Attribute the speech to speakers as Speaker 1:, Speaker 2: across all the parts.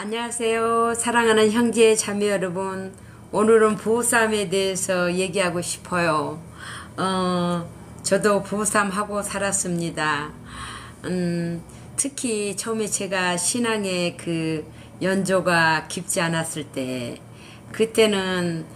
Speaker 1: 안녕하세요. 사랑하는 형제 자매 여러분. 오늘은 부부싸움에 대해서 얘기하고 싶어요. 어, 저도 부부싸움 하고 살았습니다. 음, 특히 처음에 제가 신앙의 그 연조가 깊지 않았을 때, 그때는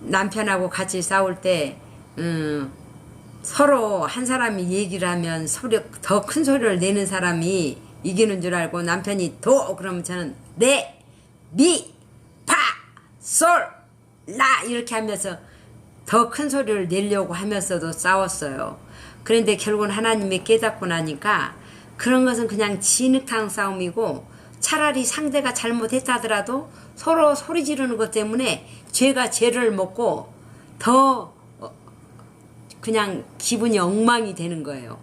Speaker 1: 남편하고 같이 싸울 때, 음, 서로 한 사람이 얘기를 하면 소리 더 큰 소리를 내는 사람이 이기는 줄 알고 남편이 도 그러면 저는 네, 미, 파, 솔, 라 이렇게 하면서 더 큰 소리를 내려고 하면서도 싸웠어요. 그런데 결국은 하나님이 깨닫고 나니까 그런 것은 그냥 진흙탕 싸움이고 차라리 상대가 잘못했다더라도 서로 소리 지르는 것 때문에 죄가 죄를 먹고 더 그냥 기분이 엉망이 되는 거예요.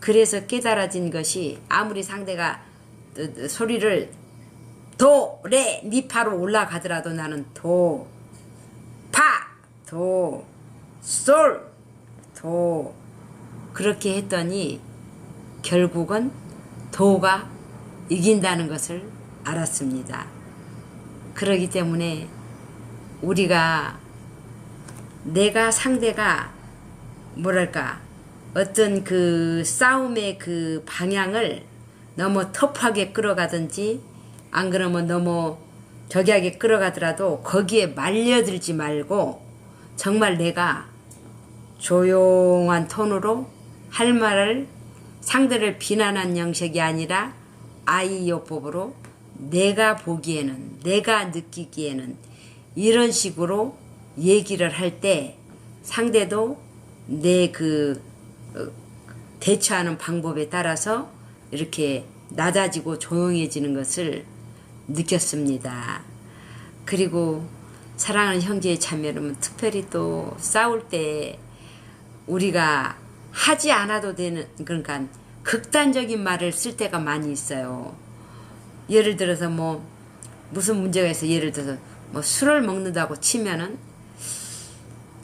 Speaker 1: 그래서 깨달아진 것이 아무리 상대가 소리를 도, 레, 미파로 올라가더라도 나는 도, 파, 도, 솔, 도. 그렇게 했더니 결국은 도가 이긴다는 것을 알았습니다. 그러기 때문에 우리가 내가 상대가 뭐랄까 어떤 그 싸움의 그 방향을 너무 터프하게 끌어가든지 안 그러면 너무 저기하게 끌어가더라도 거기에 말려들지 말고 정말 내가 조용한 톤으로 할 말을 상대를 비난한 형식이 아니라 아이요법으로 내가 보기에는 내가 느끼기에는 이런 식으로 얘기를 할 때 상대도 내그 어, 대처하는 방법에 따라서 이렇게 낮아지고 조용해지는 것을 느꼈습니다. 그리고 사랑하는 형제의 자매는 특별히 또 싸울 때 우리가 하지 않아도 되는 그러니까 극단적인 말을 쓸 때가 많이 있어요. 예를 들어서 뭐 무슨 문제가 있어 예를 들어서 뭐 술을 먹는다고 치면은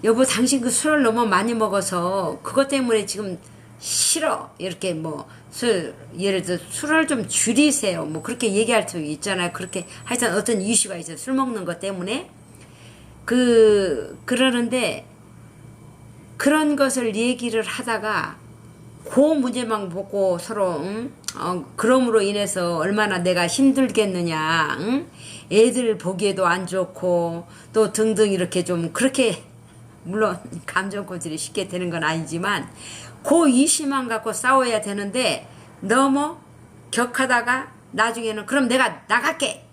Speaker 1: 여보 당신 그 술을 너무 많이 먹어서 그것 때문에 지금 싫어. 이렇게 뭐 술 예를 들어 술을 좀 줄이세요. 뭐 그렇게 얘기할 수 있잖아요. 그렇게 하여튼 어떤 이슈가 있어요. 술 먹는 것 때문에. 그 그러는데 그런 것을 얘기를 하다가 그 문제만 보고 서로 응? 어, 그럼으로 인해서 얼마나 내가 힘들겠느냐 응? 애들 보기에도 안 좋고 또 등등 이렇게 좀 그렇게 물론 감정 고질이 쉽게 되는 건 아니지만 그 이심만 갖고 싸워야 되는데 너무 격하다가 나중에는 그럼 내가 나갈게.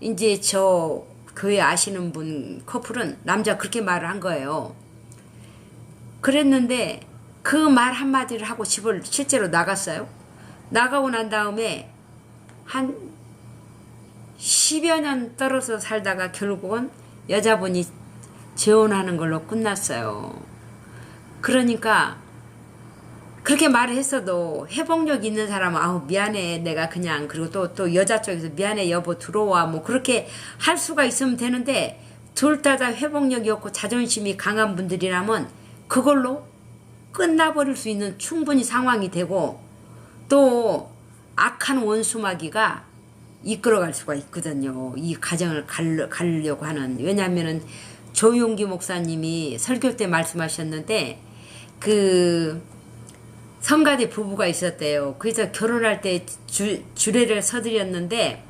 Speaker 1: 이제 저 교회 아시는 분 커플은 남자 그렇게 말을 한 거예요. 그랬는데 그 말 한마디를 하고 집을 실제로 나갔어요. 나가고 난 다음에 한 10여 년 떨어져 살다가 결국은 여자분이 재혼하는 걸로 끝났어요. 그러니까 그렇게 말을 했어도 회복력 있는 사람은 아우 미안해 내가 그냥 그리고 또또 여자 쪽에서 미안해 여보 들어와 뭐 그렇게 할 수가 있으면 되는데 둘 다 다 회복력이 없고 자존심이 강한 분들이라면 그걸로 끝나버릴 수 있는 충분히 상황이 되고 또 악한 원수마귀가 이끌어갈 수가 있거든요. 이 가정을 가려고 하는 왜냐하면은 조용기 목사님이 설교 때 말씀하셨는데 그 성가대 부부가 있었대요. 그래서 결혼할 때 주, 주례를 서드렸는데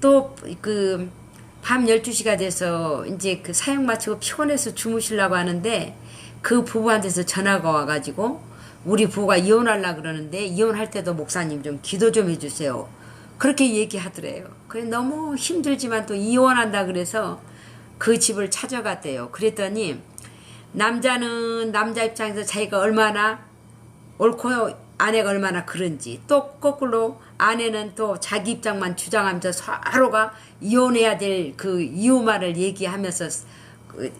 Speaker 1: 또 그 밤 12시가 돼서 이제 그 사역 마치고 피곤해서 주무시려고 하는데 그 부부한테서 전화가 와가지고 우리 부부가 이혼하려 그러는데 이혼할 때도 목사님 좀 기도 좀 해주세요. 그렇게 얘기하더래요. 그래 너무 힘들지만 또 이혼한다 그래서 그 집을 찾아갔대요. 그랬더니 남자는 남자 입장에서 자기가 얼마나 옳고 아내가 얼마나 그런지 또 거꾸로 아내는 또 자기 입장만 주장하면서 서로가 이혼해야 될 그 이유 말을 얘기하면서 그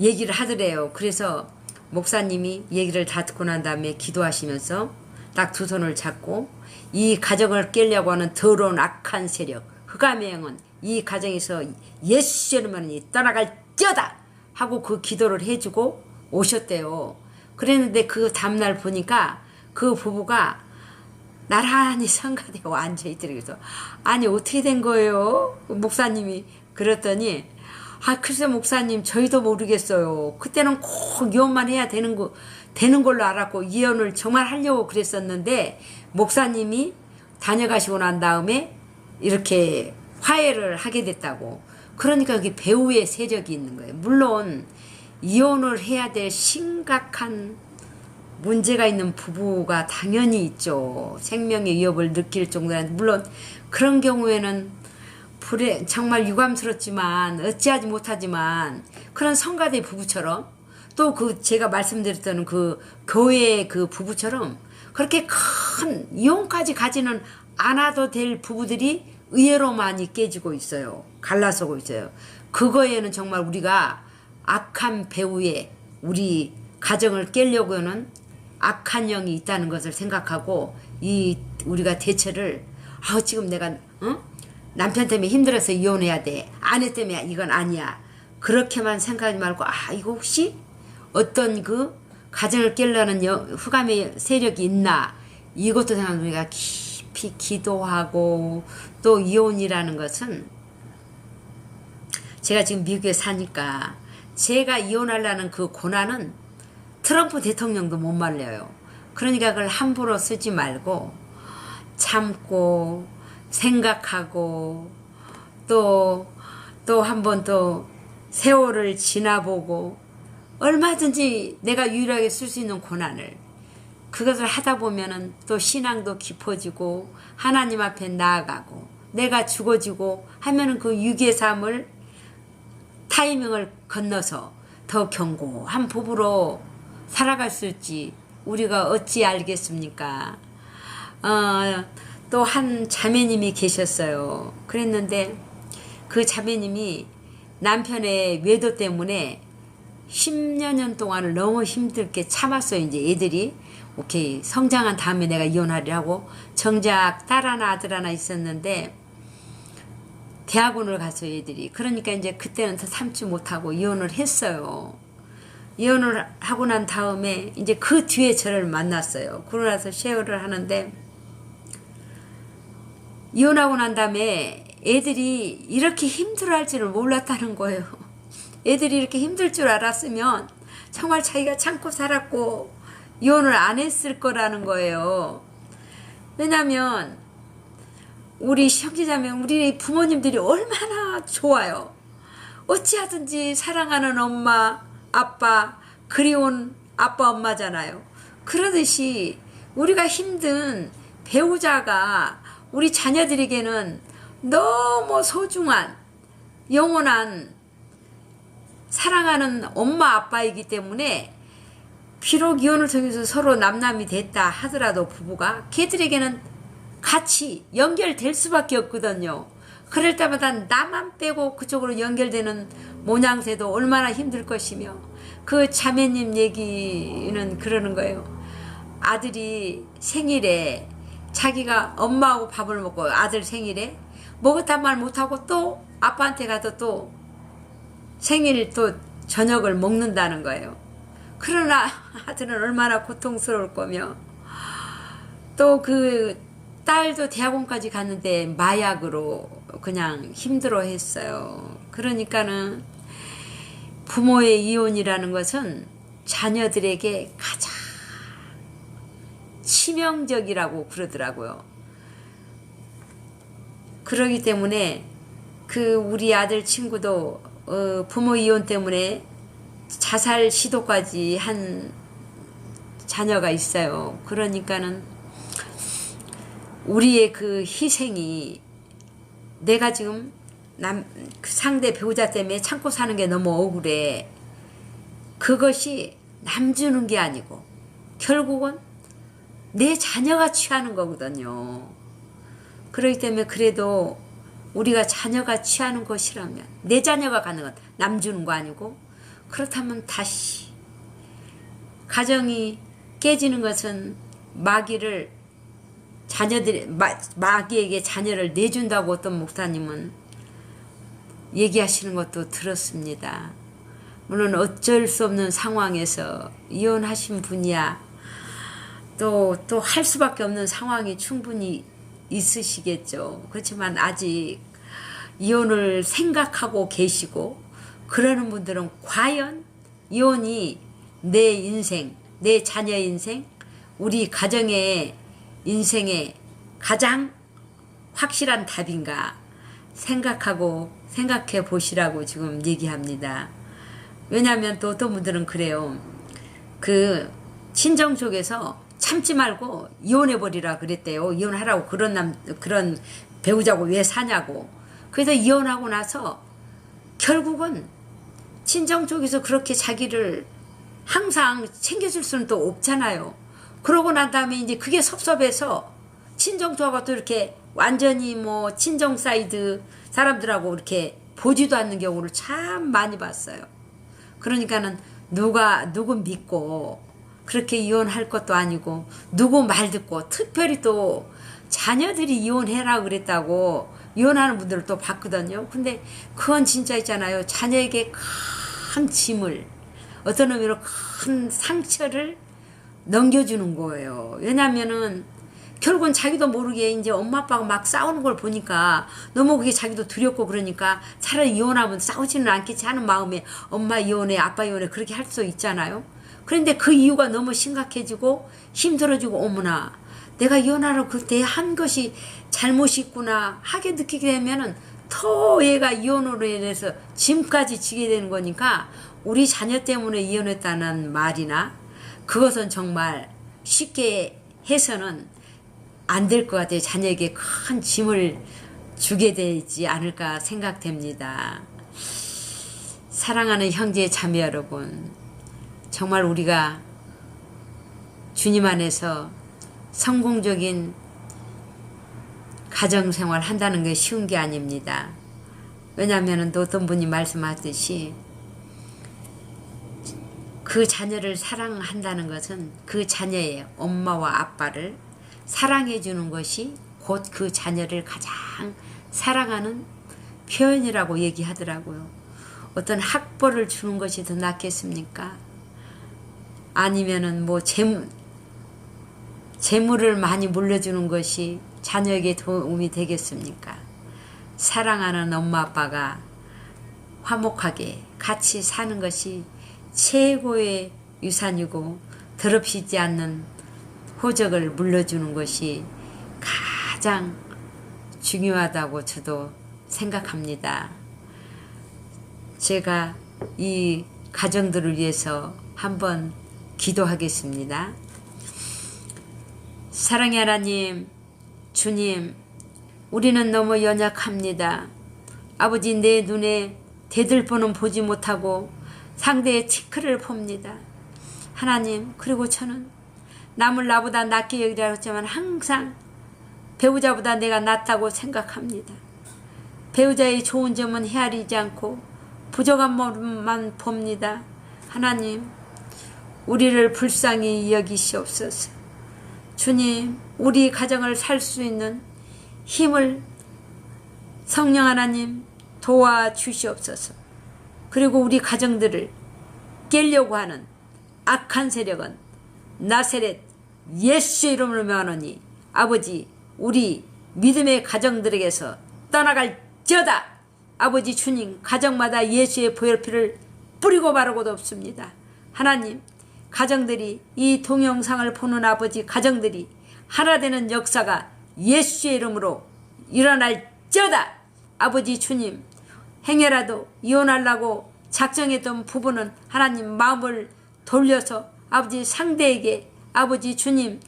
Speaker 1: 얘기를 하더래요. 그래서 목사님이 얘기를 다 듣고 난 다음에 기도하시면서 딱 두 손을 잡고 이 가정을 깨려고 하는 더러운 악한 세력 흑암의 은 이 가정에서 예수 이름만이 떠나갈지어다 하고 그 기도를 해주고 오셨대요. 그랬는데 그 다음날 보니까 그 부부가 나란히 성가대에 앉아있더라고요. 아니 어떻게 된 거예요? 목사님이 그랬더니 아 글쎄 목사님 저희도 모르겠어요. 그때는 꼭 이혼만 해야 되는 거 되는 걸로 알았고 이혼을 정말 하려고 그랬었는데 목사님이 다녀가시고 난 다음에 이렇게 화해를 하게 됐다고. 그러니까 여기 배우의 세력이 있는 거예요. 물론 이혼을 해야 될 심각한 문제가 있는 부부가 당연히 있죠. 생명의 위협을 느낄 정도는 물론 그런 경우에는 불에 정말 유감스럽지만 어찌하지 못하지만 그런 성가대 부부처럼 또 그 제가 말씀드렸던 그 교회 그 부부처럼 그렇게 큰 이혼까지 가지는 않아도 될 부부들이 의외로 많이 깨지고 있어요. 갈라서고 있어요. 그거에는 정말 우리가 악한 배우에 우리 가정을 깨려고는 악한 영이 있다는 것을 생각하고 이 우리가 대처를 아 지금 내가 어? 남편 때문에 힘들어서 이혼해야 돼 아내 때문에 이건 아니야 그렇게만 생각하지 말고 아 이거 혹시 어떤 그 가정을 깨려는 여- 흑암의 세력이 있나 이것도 생각 우리가 깊이 기도하고 또 이혼이라는 것은 제가 지금 미국에 사니까 제가 이혼하려는 그 고난은 트럼프 대통령도 못 말려요. 그러니까 그걸 함부로 쓰지 말고 참고 생각하고 또 또 한번 또 세월을 지나보고 얼마든지 내가 유일하게 쓸 수 있는 고난을 그것을 하다 보면은 또 신앙도 깊어지고 하나님 앞에 나아가고 내가 죽어지고 하면은 그 유기의 삶을 타이밍을 건너서 더 견고한 부부로 살아갈 수 있지 우리가 어찌 알겠습니까? 어, 또 한 자매님이 계셨어요. 그랬는데 그 자매님이 남편의 외도 때문에 10여 년 동안을 너무 힘들게 참았어요. 이제 애들이. 오케이 성장한 다음에 내가 이혼하려고 정작 딸 하나 아들 하나 있었는데 대학원을 갔어요 애들이. 그러니까 이제 그때는 더 참지 못하고 이혼을 했어요. 이혼을 하고 난 다음에 이제 그 뒤에 저를 만났어요. 그러고 나서 쉐어를 하는데 이혼하고 난 다음에 애들이 이렇게 힘들어할 줄을 몰랐다는 거예요 애들이 이렇게 힘들 줄 알았으면 정말 자기가 참고 살았고 이혼을 안 했을 거라는 거예요 왜냐면 우리 형제자매 우리 부모님들이 얼마나 좋아요. 어찌하든지 사랑하는 엄마, 아빠, 그리운 아빠, 엄마잖아요. 그러듯이 우리가 힘든 배우자가 우리 자녀들에게는 너무 소중한 영원한 사랑하는 엄마, 아빠이기 때문에 비록 이혼을 통해서 서로 남남이 됐다 하더라도 부부가 걔들에게는 같이 연결될 수밖에 없거든요. 그럴 때마다 나만 빼고 그쪽으로 연결되는 모양새도 얼마나 힘들 것이며 그 자매님 얘기는 그러는 거예요. 아들이 생일에 자기가 엄마하고 밥을 먹고 아들 생일에 먹었단 말 못하고 또 아빠한테 가서 또 생일 또 저녁을 먹는다는 거예요. 그러나 아들은 얼마나 고통스러울 거며 또 그 딸도 대학원까지 갔는데 마약으로 그냥 힘들어 했어요. 그러니까는 부모의 이혼이라는 것은 자녀들에게 가장 치명적이라고 그러더라고요. 그러기 때문에 그 우리 아들 친구도 어, 부모 이혼 때문에 자살 시도까지 한 자녀가 있어요. 그러니까는 우리의 그 희생이 내가 지금 남, 그 상대 배우자 때문에 참고 사는 게 너무 억울해. 그것이 남 주는 게 아니고 결국은 내 자녀가 취하는 거거든요. 그렇기 때문에 그래도 우리가 자녀가 취하는 것이라면 내 자녀가 가는 건 남 주는 거 아니고. 그렇다면 다시 가정이 깨지는 것은 마귀를 자녀들 마, 마귀에게 자녀를 내준다고 어떤 목사님은 얘기하시는 것도 들었습니다. 물론 어쩔 수 없는 상황에서 이혼하신 분이야. 또 또 할 수밖에 없는 상황이 충분히 있으시겠죠. 그렇지만 아직 이혼을 생각하고 계시고 그러는 분들은 과연 이혼이 내 인생, 내 자녀 인생, 우리 가정의 인생의 가장 확실한 답인가 생각하고 생각해 보시라고 지금 얘기합니다. 왜냐하면 또 어떤 분들은 그래요. 그 친정 쪽에서 참지 말고 이혼해 버리라 그랬대요. 이혼하라고 그런 남 그런 배우자고 왜 사냐고. 그래서 이혼하고 나서 결국은 친정 쪽에서 그렇게 자기를 항상 챙겨줄 수는 또 없잖아요. 그러고 난 다음에 이제 그게 섭섭해서 친정 쪽하고 또 이렇게 완전히 뭐 친정 사이드 사람들하고 이렇게 보지도 않는 경우를 참 많이 봤어요. 그러니까는 누가 누구 믿고 그렇게 이혼할 것도 아니고 누구 말 듣고 특별히 또 자녀들이 이혼해라 그랬다고 이혼하는 분들을 또 봤거든요. 근데 그건 진짜 있잖아요. 자녀에게 큰 짐을 어떤 의미로 큰 상처를 넘겨주는 거예요. 왜냐면은 결국은 자기도 모르게 이제 엄마 아빠가 막 싸우는 걸 보니까 너무 그게 자기도 두렵고 그러니까 차라리 이혼하면 싸우지는 않겠지 하는 마음에 엄마 이혼해 아빠 이혼해 그렇게 할 수 있잖아요. 그런데 그 이유가 너무 심각해지고 힘들어지고 어머나 내가 이혼하라고 그때 한 것이 잘못이 있구나 하게 느끼게 되면은 더 얘가 이혼으로 인해서 짐까지 지게 되는 거니까 우리 자녀 때문에 이혼했다는 말이나 그것은 정말 쉽게 해서는 안 될 것 같아요. 자녀에게 큰 짐을 주게 되지 않을까 생각됩니다. 사랑하는 형제 자매 여러분, 정말 우리가 주님 안에서 성공적인 가정생활 한다는 게 쉬운 게 아닙니다. 왜냐하면 또 어떤 분이 말씀하듯이 그 자녀를 사랑한다는 것은 그 자녀의 엄마와 아빠를 사랑해 주는 것이 곧 그 자녀를 가장 사랑하는 표현이라고 얘기하더라고요. 어떤 학벌을 주는 것이 더 낫겠습니까? 아니면은 뭐 재물, 재물을 많이 물려주는 것이 자녀에게 도움이 되겠습니까? 사랑하는 엄마 아빠가 화목하게 같이 사는 것이 최고의 유산이고 더럽히지 않는 호적을 물려주는 것이 가장 중요하다고 저도 생각합니다. 제가 이 가정들을 위해서 한번 기도하겠습니다. 사랑의 하나님, 주님, 우리는 너무 연약합니다. 아버지 내 눈에 대들보는 보지 못하고 상대의 티크를 봅니다. 하나님, 그리고 저는 남을 나보다 낫게 여기라 했지만 항상 배우자보다 내가 낫다고 생각합니다. 배우자의 좋은 점은 헤아리지 않고 부족한 점만 봅니다. 하나님, 우리를 불쌍히 여기시옵소서. 주님, 우리 가정을 살 수 있는 힘을 성령 하나님 도와주시옵소서. 그리고 우리 가정들을 깨려고 하는 악한 세력은 나세렛 예수의 이름으로 명하노니 아버지 우리 믿음의 가정들에게서 떠나갈지어다 아버지 주님 가정마다 예수의 보혈피를 뿌리고 바르고도 없습니다. 하나님 가정들이 이 동영상을 보는 아버지 가정들이 하나 되는 역사가 예수의 이름으로 일어날지어다. 아버지 주님 행여라도 이혼하려고 작정했던 부부는 하나님 마음을 돌려서 아버지 상대에게 아버지 주님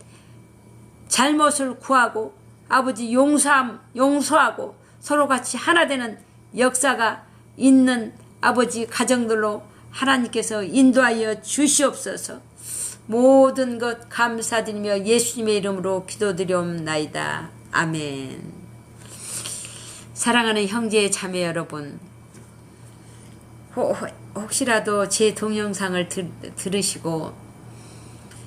Speaker 1: 잘못을 구하고 아버지 용서함 용서하고 서로 같이 하나 되는 역사가 있는 아버지 가정들로 하나님께서 인도하여 주시옵소서. 모든 것 감사드리며 예수님의 이름으로 기도드리옵나이다. 아멘. 사랑하는 형제 자매 여러분, 혹시라도 제 동영상을 들, 들으시고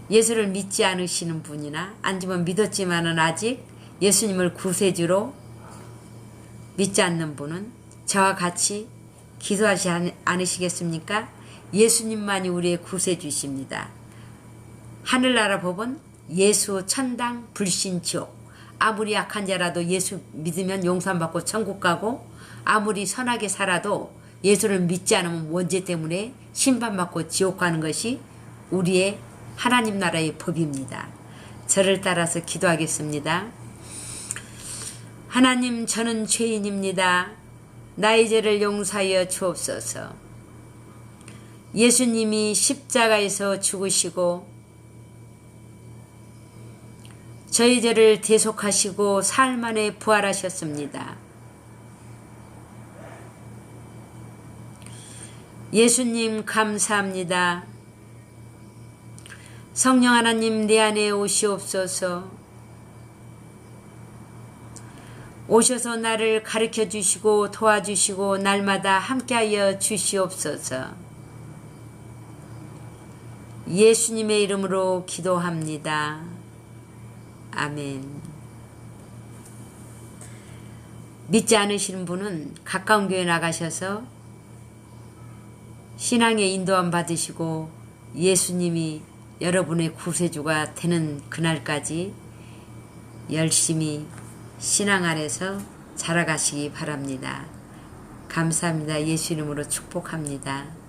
Speaker 1: 예수를 믿지 않으시는 분이나 아니면 믿었지만은 아직 예수님을 구세주로 믿지 않는 분은 저와 같이 기도하지 않으시겠습니까? 예수님만이 우리의 구세주십니다. 하늘나라 법은 예수 천당 불신 지옥 아무리 악한 자라도 예수 믿으면 용서받고 천국 가고 아무리 선하게 살아도 예수를 믿지 않으면 원죄 때문에 심판받고 지옥 가는 것이 우리의 하나님 나라의 법입니다. 저를 따라서 기도하겠습니다. 하나님 저는 죄인입니다. 나의 죄를 용서하여 주옵소서. 예수님이 십자가에서 죽으시고 저희 죄를 대속하시고 사흘 만에 부활하셨습니다. 예수님 감사합니다. 성령 하나님 내 안에 오시옵소서. 오셔서 나를 가르쳐 주시고 도와주시고 날마다 함께하여 주시옵소서. 예수님의 이름으로 기도합니다. 아멘. 믿지 않으시는 분은 가까운 교회 나가셔서 신앙의 인도함 받으시고 예수님이 여러분의 구세주가 되는 그날까지 열심히 신앙 안에서 자라가시기 바랍니다. 감사합니다. 예수 이름으로 축복합니다.